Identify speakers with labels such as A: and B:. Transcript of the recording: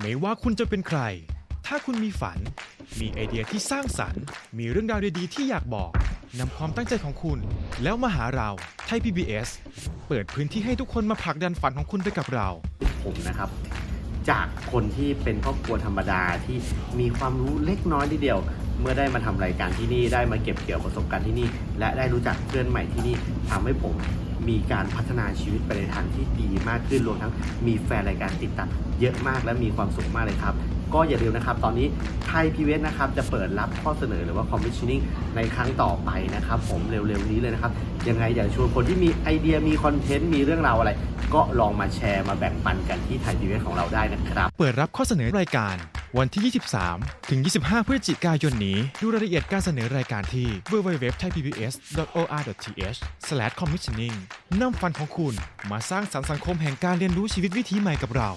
A: ไม่ว่าคุณจะเป็นใคร ถ้าคุณมีฝัน มีไอเดียที่สร้างสรรค์ มีเรื่องราวดีๆที่อยากบอก นำความตั้งใจของคุณ แล้วมาหาเราไทย PBS เปิดพื้นที่ให้ทุกคนมาผลักดันฝันของคุณไปกับเรา
B: ผมนะครับ จากคนที่เป็นครอบครัวธรรมดาที่มีความรู้เล็กน้อยทีเดียว เมื่อได้มาทำรายการที่นี่ได้มาเก็บเกี่ยวประสบการณ์ที่นี่ และได้รู้จักเพื่อนใหม่ที่นี่ทำให้ผม มีการพัฒนาชีวิตไปในทางที่ดีมากขึ้นรวมทั้งมีแฟนรายการติดตามเยอะมากและมีความสุขมากเลยครับ ก็อย่าลืมนะครับ ตอนนี้ไทยพีเวสนะครับจะเปิดรับข้อเสนอหรือว่าคอมมิชชั่น n งในครั้งต่อไปนะครับ ผมเร็วๆนี้เลยนะครับ ยังไงอยากชวนคนที่มีไอเดียมีคอนเทนต์มีเรื่องราวอะไร ก็ลองมาแชร์มาแบ่งปันกันที่ไทยพีเวสของเราได้นะครับ
A: เปิดรับข้อเสนอรายการ วันที่ 23 ถึง 25 พฤศจิกายนนี้ ดูรายละเอียดการเสนอรายการที่ www.thaipbs.or.th/commissioning นำฟันของคุณมาสร้างสรรค์สังคมแห่งการเรียนรู้ชีวิตวิถีใหม่กับเรา